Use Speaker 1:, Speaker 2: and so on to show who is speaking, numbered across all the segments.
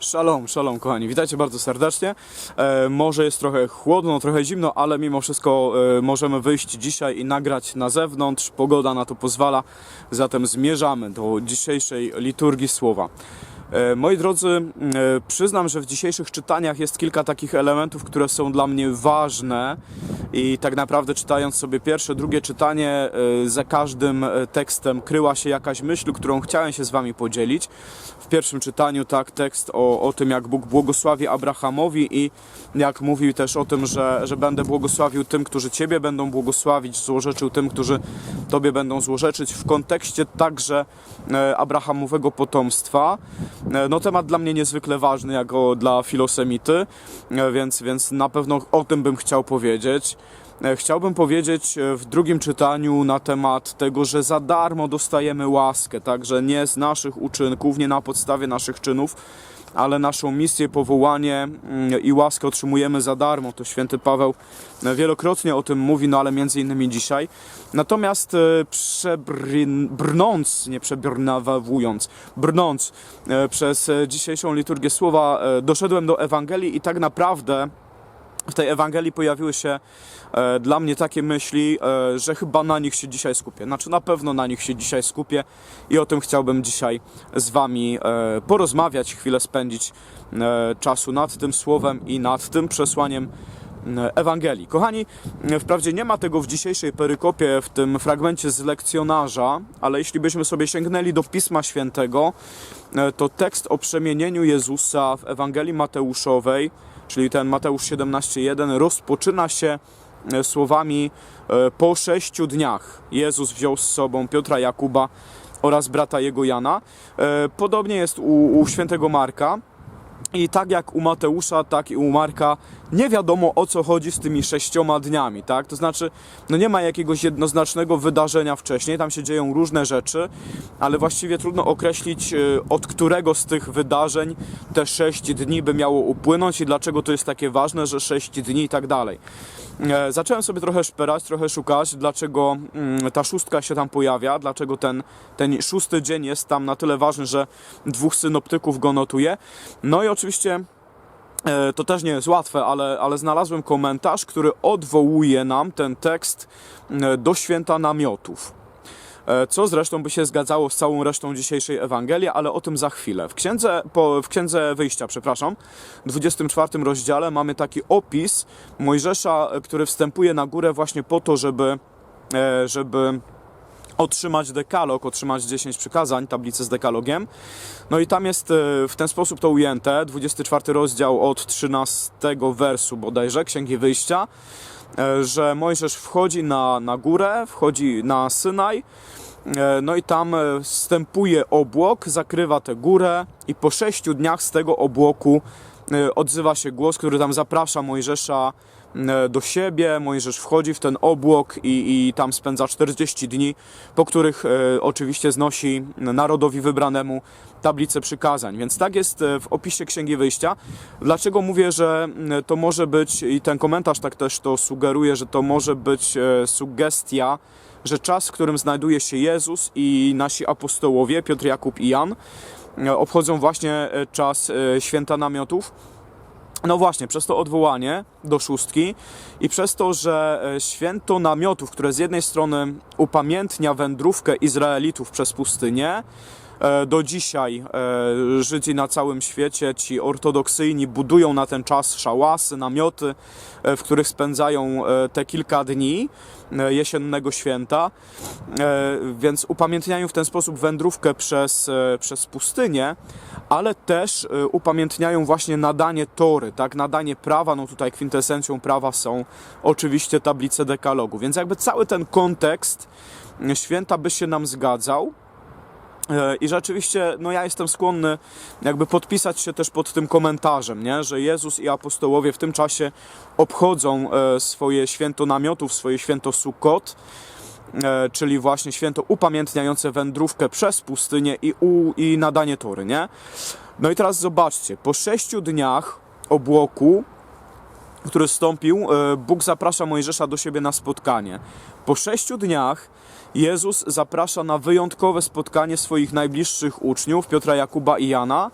Speaker 1: Shalom, shalom kochani, witajcie bardzo serdecznie. E, może jest trochę chłodno, trochę zimno, ale mimo wszystko e, możemy wyjść dzisiaj i nagrać na zewnątrz. Pogoda na to pozwala, zatem zmierzamy do dzisiejszej liturgii słowa. E, moi drodzy, e, przyznam, że w dzisiejszych czytaniach jest kilka takich elementów, które są dla mnie ważne i tak naprawdę czytając sobie pierwsze, drugie czytanie, e, za każdym tekstem kryła się jakaś myśl, którą chciałem się z Wami podzielić. W pierwszym czytaniu tak tekst o, o tym, jak Bóg błogosławi Abrahamowi i jak mówił też o tym, że, że będę błogosławił tym, którzy Ciebie będą błogosławić, złorzeczył tym, którzy Tobie będą złorzeczyć w kontekście także Abrahamowego potomstwa. E, No temat dla mnie niezwykle ważny, jako dla filosemity, e, więc, więc na pewno o tym bym chciał powiedzieć. E, Chciałbym powiedzieć w drugim czytaniu na temat tego, że za darmo dostajemy łaskę, także nie z naszych uczynków, nie na podstawie naszych czynów, ale naszą misję, powołanie mm, i łaskę otrzymujemy za darmo. To święty Paweł e, wielokrotnie o tym mówi, no ale między innymi dzisiaj. Natomiast e, przebrn- brnąc, nie przebrnawując, brnąc e, przez dzisiejszą liturgię słowa, doszedłem do Ewangelii i tak naprawdę w tej Ewangelii pojawiły się e, dla mnie takie myśli, e, że chyba na nich się dzisiaj skupię. Znaczy na pewno na nich się dzisiaj skupię i o tym chciałbym dzisiaj z Wami e, porozmawiać, chwilę spędzić e, czasu nad tym słowem i nad tym przesłaniem Ewangelii. Kochani, wprawdzie nie ma tego w dzisiejszej perykopie, w tym fragmencie z lekcjonarza, ale jeśli byśmy sobie sięgnęli do Pisma Świętego, e, to tekst o przemienieniu Jezusa w Ewangelii Mateuszowej, czyli ten Mateusz 17:1, rozpoczyna się e, słowami e, po sześciu dniach Jezus wziął z sobą Piotra, Jakuba oraz brata jego Jana. Podobnie jest u, u świętego Marka. I tak jak u Mateusza, tak i u Marka nie wiadomo o co chodzi z tymi sześcioma dniami, tak? To znaczy, no nie ma jakiegoś jednoznacznego wydarzenia wcześniej, tam się dzieją różne rzeczy, ale właściwie trudno określić y, od którego z tych wydarzeń te sześć dni by miało upłynąć i dlaczego to jest takie ważne, że sześć dni i tak dalej. E, Zacząłem sobie trochę szperać, trochę szukać, dlaczego mm, ta szóstka się tam pojawia, dlaczego ten, ten szósty dzień jest tam na tyle ważny, że dwóch synoptyków go notuje. No i oczywiście e, to też nie jest łatwe, ale, ale znalazłem komentarz, który odwołuje nam ten tekst e, do święta namiotów. E, Co zresztą by się zgadzało z całą resztą dzisiejszej Ewangelii, ale o tym za chwilę. W księdze, po, w księdze Wyjścia, przepraszam, w 24 rozdziale mamy taki opis Mojżesza, e, który wstępuje na górę właśnie po to, żeby, e, żeby otrzymać dekalog, otrzymać 10 przykazań, tablicę z dekalogiem. No i tam jest w ten sposób to ujęte, 24 rozdział od 13 wersu bodajże, Księgi Wyjścia, że Mojżesz wchodzi na, na górę, wchodzi na Synaj, e, no i tam e, wstępuje obłok, zakrywa tę górę i po sześciu dniach z tego obłoku e, odzywa się głos, który tam zaprasza Mojżesza e, do siebie. Mojżesz wchodzi w ten obłok i, i tam spędza 40 dni, po których e, oczywiście znosi narodowi wybranemu tablicę przykazań. Więc tak jest e, w opisie Księgi Wyjścia. Dlaczego mówię, że to może być, i ten komentarz tak też to sugeruje, że to może być e, sugestia, że czas, w którym znajduje się Jezus i nasi apostołowie, Piotr, Jakub i Jan, e, obchodzą właśnie czas święta namiotów. No właśnie, przez to odwołanie do szóstki. I przez to, że e, święto namiotów, które z jednej strony upamiętnia wędrówkę Izraelitów przez pustynię, e, do dzisiaj e, Żydzi na całym świecie, ci ortodoksyjni, budują na ten czas szałasy, namioty, w których spędzają te kilka dni jesiennego święta, więc upamiętniają w ten sposób wędrówkę przez, przez pustynię, ale też upamiętniają właśnie nadanie tory, tak, nadanie prawa, no tutaj kwintesencją prawa są oczywiście tablice dekalogu, więc jakby cały ten kontekst e, święta by się nam zgadzał, E, I rzeczywiście, no ja jestem skłonny jakby podpisać się też pod tym komentarzem, nie? że Jezus i apostołowie w tym czasie obchodzą e, swoje święto namiotów, swoje święto Sukkot, e, czyli właśnie święto upamiętniające wędrówkę przez pustynię i, u, i nadanie tory, nie? No i teraz zobaczcie, po sześciu dniach obłoku, który stąpił, e, Bóg zaprasza Mojżesza do siebie na spotkanie. Po sześciu dniach Jezus zaprasza na wyjątkowe spotkanie swoich najbliższych uczniów, Piotra, Jakuba i Jana.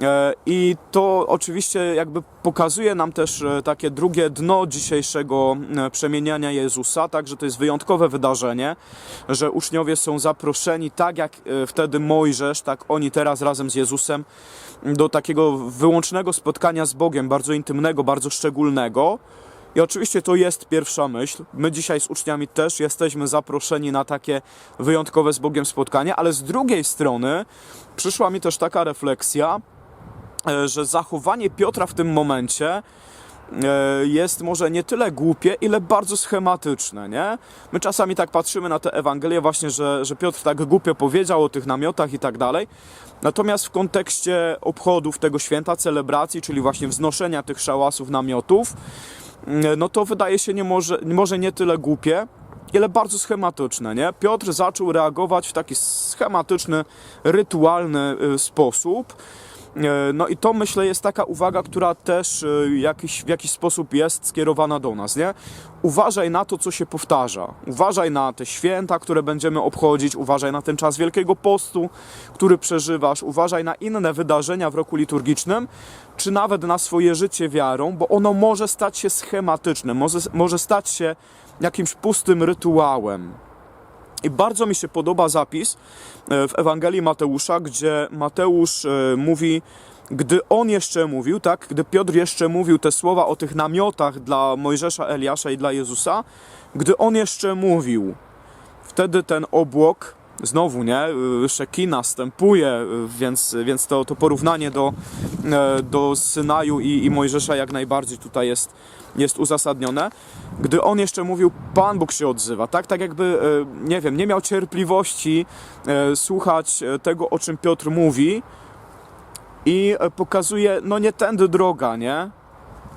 Speaker 1: E, I to oczywiście jakby pokazuje nam też e, takie drugie dno dzisiejszego e, przemieniania Jezusa, tak, że to jest wyjątkowe wydarzenie, że uczniowie są zaproszeni tak jak wtedy Mojżesz, tak oni teraz razem z Jezusem do takiego wyłącznego spotkania z Bogiem, bardzo intymnego, bardzo szczególnego. I oczywiście to jest pierwsza myśl. My dzisiaj z uczniami też jesteśmy zaproszeni na takie wyjątkowe z Bogiem spotkanie, ale z drugiej strony przyszła mi też taka refleksja, że zachowanie Piotra w tym momencie e, jest może nie tyle głupie, ile bardzo schematyczne, nie? My czasami tak patrzymy na tę Ewangelię właśnie, że, że Piotr tak głupio powiedział o tych namiotach i tak dalej, natomiast w kontekście obchodów tego święta, celebracji, czyli właśnie wznoszenia tych szałasów, namiotów, no to wydaje się nie może, może nie tyle głupie, ile bardzo schematyczne, nie? Piotr zaczął reagować w taki schematyczny, rytualny y, sposób. E, No i to myślę jest taka uwaga, która też e, jakiś, w jakiś sposób jest skierowana do nas, nie? Uważaj na to, co się powtarza. Uważaj na te święta, które będziemy obchodzić, uważaj na ten czas Wielkiego Postu, który przeżywasz, uważaj na inne wydarzenia w roku liturgicznym, czy nawet na swoje życie wiarą, bo ono może stać się schematyczne, może, może stać się jakimś pustym rytuałem. I bardzo mi się podoba zapis e, w Ewangelii Mateusza, gdzie Mateusz e, mówi, gdy on jeszcze mówił, tak, gdy Piotr jeszcze mówił te słowa o tych namiotach dla Mojżesza, Eliasza i dla Jezusa, gdy on jeszcze mówił, wtedy ten obłok, znowu nie, Szekina następuje, więc, więc to, to porównanie do, e, do Synaju i, i Mojżesza jak najbardziej tutaj jest, jest uzasadnione. Gdy on jeszcze mówił, Pan Bóg się odzywa, tak? Tak jakby, e, nie wiem, nie miał cierpliwości e, słuchać tego, o czym Piotr mówi i pokazuje, no nie tędy droga, nie?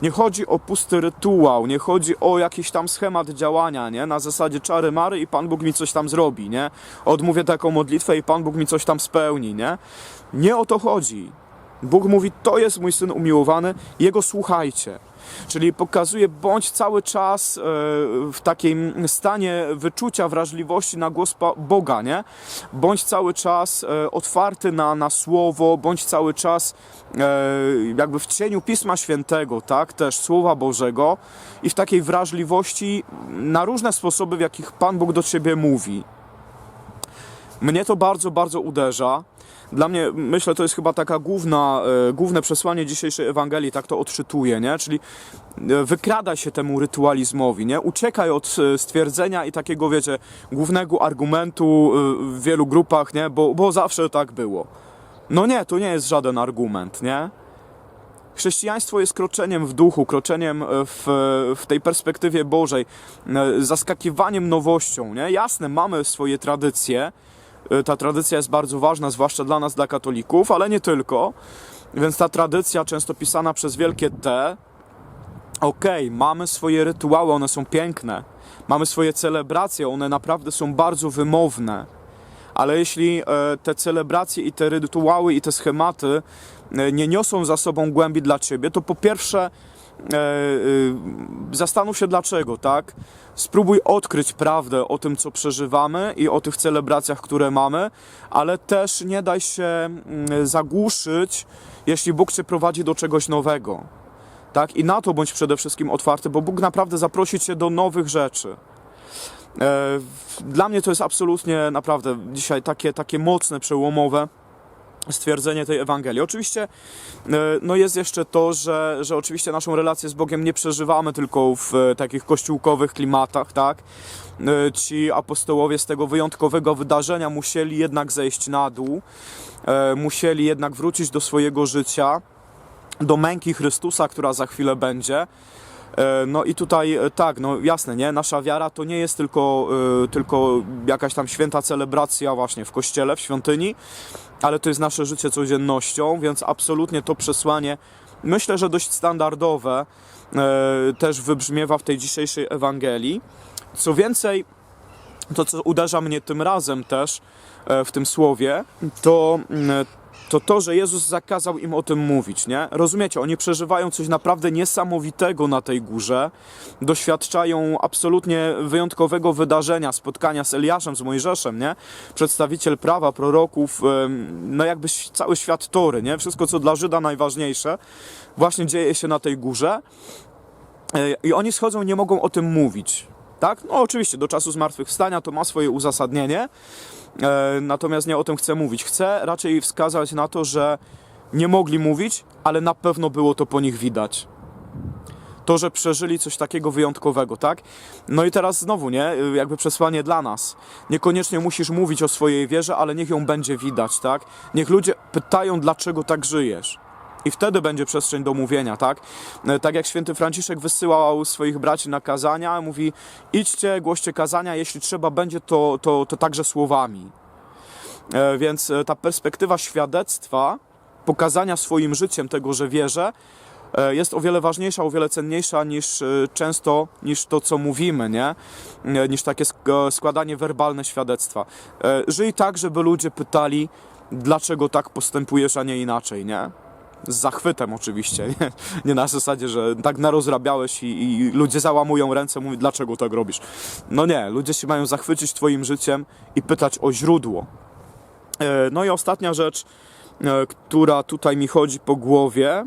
Speaker 1: Nie chodzi o pusty rytuał, nie chodzi o jakiś tam schemat działania, nie? Na zasadzie czary mary i Pan Bóg mi coś tam zrobi, nie? Odmówię taką modlitwę i Pan Bóg mi coś tam spełni, nie? Nie o to chodzi. Bóg mówi, to jest mój Syn umiłowany, Jego słuchajcie. Czyli pokazuje, bądź cały czas e, w takim stanie wyczucia wrażliwości na głos Boga, nie? Bądź cały czas e, otwarty na, na Słowo, bądź cały czas e, jakby w cieniu Pisma Świętego, tak? Też Słowa Bożego i w takiej wrażliwości na różne sposoby, w jakich Pan Bóg do Ciebie mówi. Mnie to bardzo, bardzo uderza. Dla mnie, myślę, to jest chyba taka główna, e, główne przesłanie dzisiejszej Ewangelii, tak to odczytuję, nie? Czyli e, wykrada się temu rytualizmowi, nie? Uciekaj od e, stwierdzenia i takiego, wiecie, głównego argumentu w wielu grupach, nie? Bo, bo zawsze tak było. No nie, to nie jest żaden argument, nie? Chrześcijaństwo jest kroczeniem w duchu, kroczeniem w, w tej perspektywie Bożej, zaskakiwaniem nowością. Nie? Jasne, mamy swoje tradycje. E, Ta tradycja jest bardzo ważna, zwłaszcza dla nas, dla katolików, ale nie tylko. Więc ta tradycja, często pisana przez wielkie T, okej, mamy swoje rytuały, one są piękne. Mamy swoje celebracje, one naprawdę są bardzo wymowne. Ale jeśli e, te celebracje i te rytuały i te schematy e, nie niosą za sobą głębi dla ciebie, to po pierwsze zastanów się dlaczego, tak? Spróbuj odkryć prawdę o tym, co przeżywamy i o tych celebracjach, które mamy, ale też nie daj się mm, zagłuszyć, jeśli Bóg cię prowadzi do czegoś nowego. Tak? I na to bądź przede wszystkim otwarty, bo Bóg naprawdę zaprosi cię do nowych rzeczy. E, Dla mnie to jest absolutnie naprawdę dzisiaj takie, takie mocne, przełomowe stwierdzenie tej Ewangelii. Oczywiście e, no jest jeszcze to, że, że oczywiście naszą relację z Bogiem nie przeżywamy tylko w e, takich kościółkowych klimatach, tak? E, Ci apostołowie z tego wyjątkowego wydarzenia musieli jednak zejść na dół, musieli jednak wrócić do swojego życia, do męki Chrystusa, która za chwilę będzie. E, No i tutaj e, tak, no jasne, nie? Nasza wiara to nie jest tylko, e, tylko jakaś tam święta celebracja właśnie w kościele, w świątyni, ale to jest nasze życie codziennością, więc absolutnie to przesłanie, myślę, że dość standardowe, też wybrzmiewa w tej dzisiejszej Ewangelii. Co więcej, to co uderza mnie tym razem też w tym słowie, to mm, to to, że Jezus zakazał im o tym mówić, nie? Rozumiecie, oni przeżywają coś naprawdę niesamowitego na tej górze, doświadczają absolutnie wyjątkowego wydarzenia, spotkania z Eliaszem, z Mojżeszem, nie? Przedstawiciel prawa, proroków, no jakby cały świat Tory, nie? Wszystko, co dla Żyda najważniejsze, właśnie dzieje się na tej górze E, i oni schodzą nie mogą o tym mówić. Tak? No oczywiście, do czasu zmartwychwstania to ma swoje uzasadnienie, e, natomiast nie o tym chcę mówić. Chcę raczej wskazać na to, że nie mogli mówić, ale na pewno było to po nich widać. To, że przeżyli coś takiego wyjątkowego, tak? No i teraz znowu, nie? Jakby przesłanie dla nas. Niekoniecznie musisz mówić o swojej wierze, ale niech ją będzie widać, tak? Niech ludzie pytają, dlaczego tak żyjesz. I wtedy będzie przestrzeń do mówienia, tak? E, Tak jak święty Franciszek wysyłał swoich braci na kazania, mówi: idźcie, głoście kazania, jeśli trzeba będzie, to, to, to także słowami. E, Więc e, ta perspektywa świadectwa, pokazania swoim życiem tego, że wierzę, jest o wiele ważniejsza, o wiele cenniejsza niż często niż to, co mówimy, nie? Niż takie sk- składanie werbalne świadectwa. Żyj tak, żeby ludzie pytali, dlaczego tak postępujesz, a nie inaczej, nie? Z zachwytem oczywiście, nie, nie na zasadzie, że tak narozrabiałeś i, i ludzie załamują ręce, mówią, dlaczego tak robisz. No nie, ludzie się mają zachwycić twoim życiem i pytać o źródło. E, No i ostatnia rzecz, e, która tutaj mi chodzi po głowie,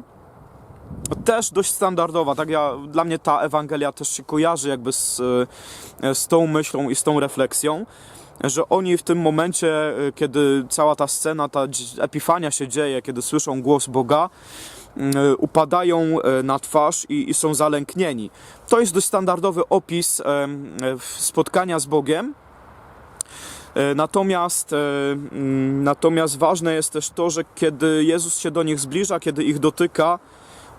Speaker 1: też dość standardowa, tak ja, dla mnie ta Ewangelia też się kojarzy jakby z, e, z tą myślą i z tą refleksją, że oni w tym momencie, e, kiedy cała ta scena, ta epifania się dzieje, kiedy słyszą głos Boga, e, upadają e, na twarz i, i są zalęknieni. To jest dość standardowy opis spotkania z Bogiem. E, Natomiast, e, mm, natomiast ważne jest też to, że kiedy Jezus się do nich zbliża, kiedy ich dotyka,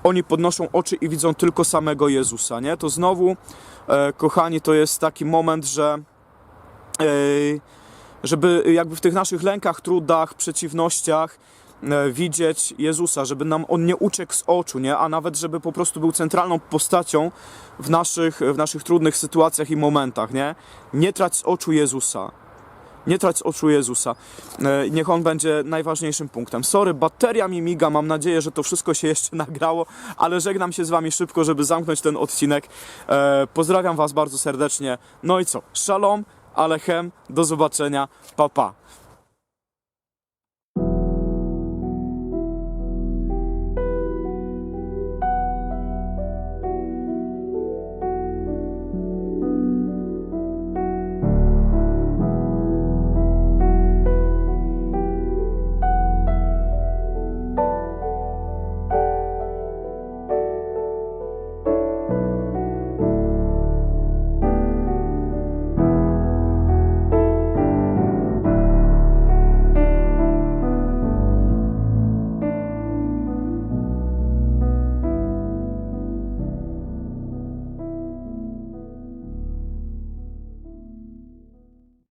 Speaker 1: oni podnoszą oczy i widzą tylko samego Jezusa, nie? To znowu, e, kochani, to jest taki moment, że żeby jakby w tych naszych lękach, trudach, przeciwnościach e, widzieć Jezusa, żeby nam On nie uciekł z oczu, nie? A nawet, żeby po prostu był centralną postacią w naszych, w naszych trudnych sytuacjach i momentach, nie? Nie trać z oczu Jezusa. Nie trać z oczu Jezusa. E, Niech On będzie najważniejszym punktem. Sorry, bateria mi miga, mam nadzieję, że to wszystko się jeszcze nagrało, ale żegnam się z Wami szybko, żeby zamknąć ten odcinek. E, Pozdrawiam Was bardzo serdecznie. No i co? Shalom, alechem, do zobaczenia, pa pa.